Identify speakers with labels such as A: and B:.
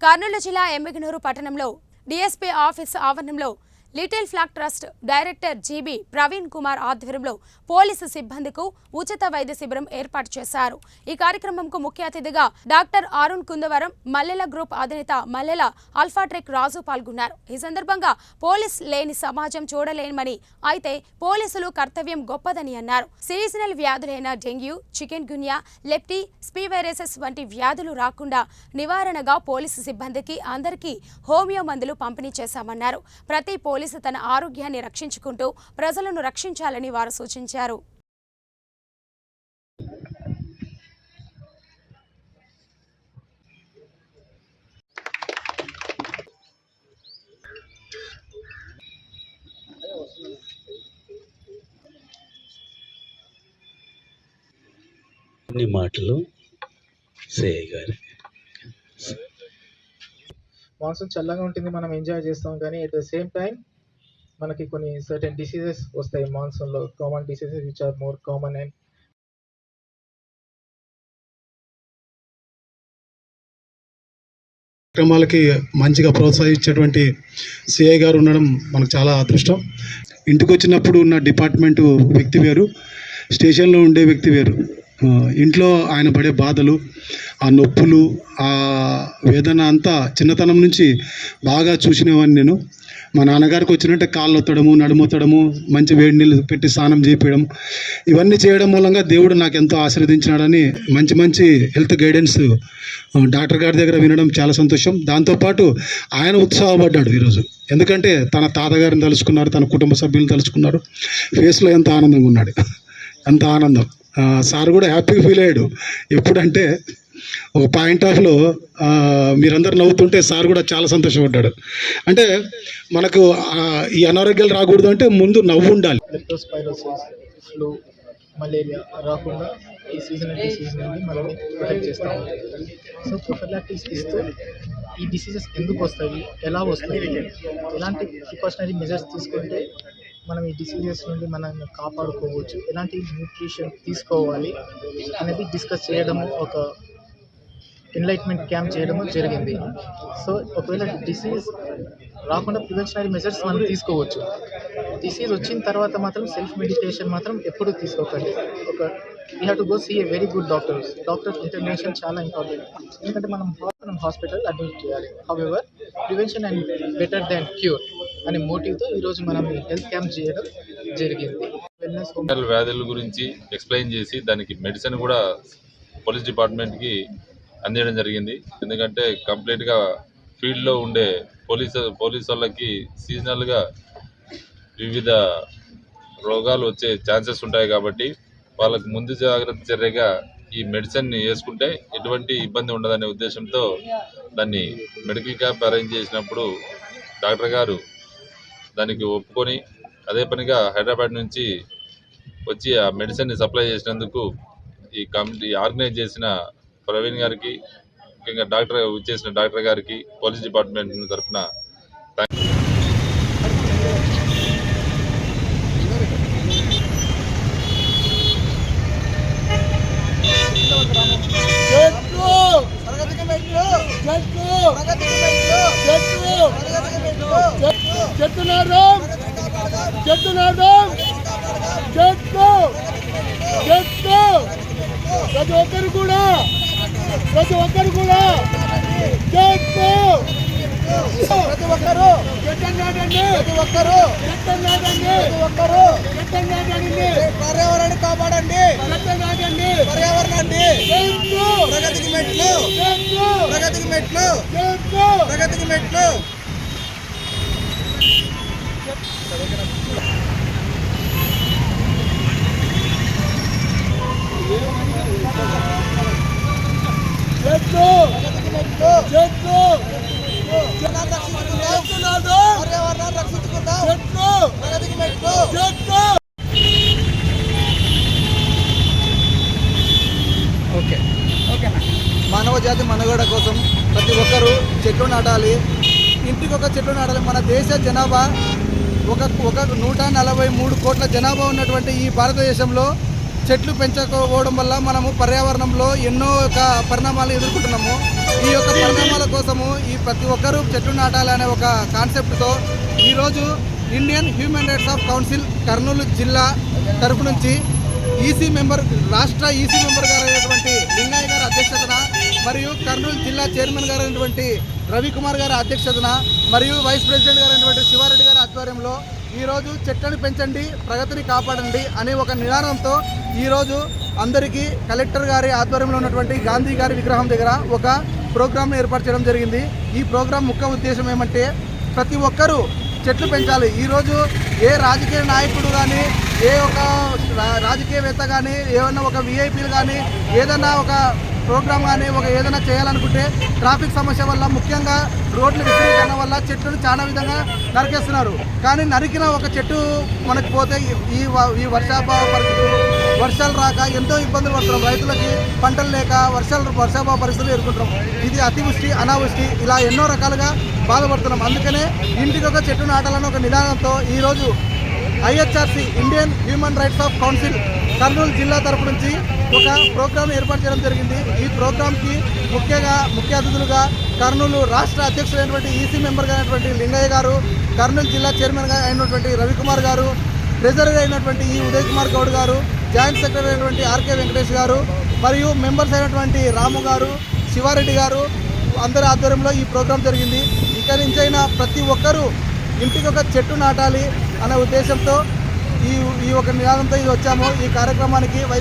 A: కర్నూలు జిల్లా ఎమ్మిగనూరు పట్టణంలో DSP office ఆవరణంలో little flag trust director GB Praveen Kumar ఆధ్వర్యంలో పోలీసు సిబ్బందికు ఉచిత వైద్య శిబిరం ఏర్పాటు చేశారు. ఈ కార్యక్రమంకు ముఖ్య అతిథిగా డాక్టర్ అరుణ్ కుందవరం మల్లెల గ్రూప్ అధినేత మల్లెల అల్ఫాట్రిక్ రాజు పాల్గొన్నారు. ఈ సందర్భంగా పోలీస్ లేని సమాజం చూడలేమని అయితే పోలీసులు కర్తవ్యం గొప్పదని అన్నారు. సీజనల్ వ్యాధులైన డెంగ్యూ చికెన్ గున్యా లెప్టీ స్పీ వైరసెస్ వంటి వ్యాధులు రాకుండా నివారణగా పోలీసు సిబ్బందికి అందరికీ హోమియో మందులు పంపిణీ చేశామన్నారు. ప్రతి పోలీసు తన ఆరోగ్యాన్ని రక్షించుకుంటూ ప్రజలను రక్షించాలని వారు సూచించారు.
B: కొన్ని మాటలు సేయ గారి
C: మాన్సూన్ చల్లగా ఉంటుంది మనం ఎంజాయ్ చేస్తాం. కానీ అట్ ద సేమ్ టైం మనకి కొన్ని సర్టెన్ డిసీజెస్ వస్తాయి. మాన్సూన్లో common diseases which are more common and
D: కార్యక్రమాలకి మంచిగా ప్రోత్సహించేటువంటి సిఐ గారు ఉండడం మనకు చాలా అదృష్టం. ఇంటికి వచ్చినప్పుడు ఉన్న డిపార్ట్మెంటు వ్యక్తి వేరు స్టేషన్లో ఉండే వ్యక్తి వేరు. ఇంట్లో ఆయన పడే బాధలు ఆ నొప్పులు ఆ వేదన అంతా చిన్నతనం నుంచి బాగా చూసినవాడిని నేను. మా నాన్నగారికి వచ్చినట్టే కాళ్ళు ఒత్తడము నడుమొత్తడము మంచి వేడి నీళ్ళు పెట్టి స్నానం చేపించడం ఇవన్నీ చేయడం మూలంగా దేవుడు నాకు ఎంతో ఆశీర్వదించినాడని మంచి మంచి హెల్త్ గైడెన్స్ డాక్టర్ గారి దగ్గర వినడం చాలా సంతోషం. దాంతోపాటు ఆయన ఉత్సాహపడ్డాడు ఈరోజు. ఎందుకంటే తన తాతగారిని తలుచుకున్నారు తన కుటుంబ సభ్యులను తలుచుకున్నారు. ఫేస్లో ఎంత ఆనందంగా ఉన్నాడు. ఎంత ఆనందం. సార్ కూడా హ్యాపీగా ఫీల్ అయ్యాడు. ఎప్పుడంటే ఒక పాయింట్ ఆఫ్లో మీరందరూ నవ్వుతుంటే సార్ కూడా చాలా సంతోషపడ్డాడు. అంటే మనకు ఈ అనారోగ్యాలు రాకూడదు అంటే ముందు నవ్వు ఉండాలి.
C: ఫ్లూ మలేరియా రాకుండా ఈ సీజన్ సీజన్ నుండి మనల్ని ప్రొటెక్ట్ చేస్తాం సో ప్రొఫిలాక్టిస్ ఇస్తూ ఈ డిసీజెస్ ఎందుకు వస్తాయి? ఎలా వస్తాయి? ఎలాంటి ప్రికాషనరీ మెజర్స్ తీసుకుంటే మనం ఈ డిసీజెస్ నుండి మనం కాపాడుకోవచ్చు. ఎలాంటి న్యూట్రిషన్ తీసుకోవాలి అనేది డిస్కస్ చేయడము ఒక ఎన్లైట్మెంట్ క్యాంప్ చేయడము జరిగింది. సో ఒకవేళ డిసీజ్ రాకుండా ప్రివెన్షనరీ మెజర్స్ మనం తీసుకోవచ్చు. డిసీజ్ వచ్చిన తర్వాత మాత్రం సెల్ఫ్ మెడికేషన్ మాత్రం ఎప్పుడు తీసుకోకండి. ఒక we have to go see a very good doctors doctor intervention చాలా ఇంపార్టెంట్ ఎందుకంటే మనం మనం హాస్పిటల్ అడ్మిట్ చేయాలి. However prevention and better than cure అనే మోటివ్తో ఈరోజు మనం హెల్త్ క్యాంప్ చేయడం జరిగింది. వెల్నెస్
E: వ్యాధుల గురించి ఎక్స్ప్లెయిన్ చేసి దానికి మెడిసిన్ కూడా పోలీస్ డిపార్ట్మెంట్కి అందించడం జరిగింది. ఎందుకంటే కంప్లీట్గా ఫీల్డ్లో ఉండే పోలీస్ పోలీస్ వాళ్ళకి సీజనల్గా వివిధ రోగాలు వచ్చే ఛాన్సెస్ ఉంటాయి కాబట్టి వాళ్ళకు ముందు జాగ్రత్త చర్యగా ఈ మెడిసిన్ని వేసుకుంటే ఎటువంటి ఇబ్బంది ఉండదనే ఉద్దేశంతో దాన్ని మెడికల్ క్యాంప్ అరేంజ్ చేసినప్పుడు డాక్టర్ గారు దానికి ఒప్పుకొని అదే పనిగా హైదరాబాద్ నుంచి వచ్చి ఆ మెడిసిన్ని సప్లై చేసినందుకు ఈ కమిటీ ఆర్గనైజ్ చేసిన ప్రవీణ్ గారికి ముఖ్యంగా డాక్టర్ చేసిన డాక్టర్ గారికి పోలీస్ డిపార్ట్మెంట్ తరఫున
F: చెట్టు నాటం చెట్టు నాటం చెట్టు. చెట్టు. ప్రతి ఒక్కరు కూడా. ప్రతి ఒక్కరు కూడా. చెట్టు. ప్రతి ఒక్కరు. చెట్టు నాటండి. ప్రతి ఒక్కరు. చెట్టు నాటండి. ప్రతి ఒక్కరు. చెట్టు నాటండి. పర్యావరణాన్ని కాపాడండి. చెట్టు నాటండి. పర్యావరణాన్ని. ప్రగతికి మెట్లు. ప్రగతికి మెట్లు. ప్రగతికి మెట్లు. చెట్టు చెట్టు పర్యావరణాన్ని రక్షించుకుందాం చెట్టు ప్రగతికి మెట్లు
G: ఓకే. మానవ జాతి మనుగడ కోసం ప్రతి ఒక్కరూ చెట్లు నాటాలి. ఇంటికి ఒక చెట్లు నాటాలి. మన దేశ జనాభా ఒక ఒక నూట నలభై మూడు కోట్ల జనాభా ఉన్నటువంటి ఈ భారతదేశంలో చెట్లు పెంచకపోవడం వల్ల మనము పర్యావరణంలో ఎన్నో ఒక పరిణామాలు ఎదుర్కొంటున్నాము. ఈ యొక్క పరిణామాల కోసము ఈ ప్రతి ఒక్కరూ చెట్లు నాటాలనే ఒక కాన్సెప్ట్తో ఈరోజు Indian human rights of council Kurnool జిల్లా తరఫు నుంచి ఈసీ మెంబర్ రాష్ట్ర ఈసీ మెంబర్ గారు అయినటువంటి లింగయ్య గారి అధ్యక్షతన మరియు కర్నూలు జిల్లా చైర్మన్ గారు అయినటువంటి రవికుమార్ గారి అధ్యక్షతన మరియు వైస్ ప్రెసిడెంట్ గారు అయినటువంటి శివారెడ్డి గారి ఆధ్వర్యంలో ఈరోజు చెట్లను పెంచండి ప్రగతిని కాపాడండి అనే ఒక నినాదంతో ఈరోజు అందరికీ కలెక్టర్ గారి ఆధ్వర్యంలో ఉన్నటువంటి గాంధీ గారి విగ్రహం దగ్గర ఒక ప్రోగ్రామ్ను ఏర్పాటు చేయడం జరిగింది. ఈ ప్రోగ్రాం ముఖ్య ఉద్దేశం ఏమంటే ప్రతి ఒక్కరూ చెట్లు పెంచాలి. ఈరోజు ఏ రాజకీయ నాయకుడు కానీ ఏ ఒక రాజకీయవేత్త కానీ ఏమన్నా ఒక విఐపీలు కానీ ఏదన్నా ఒక ప్రోగ్రామ్ కానీ ఒక ఏదైనా చేయాలనుకుంటే ట్రాఫిక్ సమస్య వల్ల ముఖ్యంగా రోడ్లు విస్తీర్ణీకరణ వల్ల చెట్లను చాలా విధంగా నరికేస్తున్నారు. కానీ నరికిన ఒక చెట్టు మనకు పోతే ఈ- ఈ ఈ వర్షాభావ పరిస్థితులు వర్షాలు రాక ఎంతో ఇబ్బందులు పడుతున్నాం. రైతులకి పంటలు లేక వర్షాలు వర్షాభావ పరిస్థితులు ఎదుర్కొంటున్నాం. ఇది అతివృష్టి అనావృష్టి ఇలా ఎన్నో రకాలుగా బాధపడుతున్నాం. అందుకనే ఇంటికి ఒక చెట్టు నాటాలని ఒక నిదానంతో ఈరోజు IHRC Indian human rights of council Kurnool జిల్లా తరపు నుంచి ఒక ప్రోగ్రామ్ ఏర్పాటు చేయడం జరిగింది. ఈ ప్రోగ్రాంకి ముఖ్యంగా ముఖ్య అతిథులుగా కర్నూలు రాష్ట్ర అధ్యక్షుడైనటువంటి ఈసీ మెంబర్గా అయినటువంటి లింగయ్య గారు కర్నూలు జిల్లా చైర్మన్గా అయినటువంటి రవికుమార్ గారు ట్రెజరర్ అయినటువంటి ఈ ఉదయ్ కుమార్ గౌడ్ గారు జాయింట్ సెక్రటరీ అయినటువంటి ఆర్కే వెంకటేష్ గారు మరియు మెంబర్స్ అయినటువంటి రాము గారు శివారెడ్డి గారు అందరి ఆధ్వర్యంలో ఈ ప్రోగ్రాం జరిగింది. ఇక నుంచైనా ప్రతి ఒక్కరూ ఇంటికి ఒక చెట్టు నాటాలి అనే ఉద్దేశంతో ఈ ఈ ఒక నినాదంతో ఇది వచ్చాము. ఈ కార్యక్రమానికి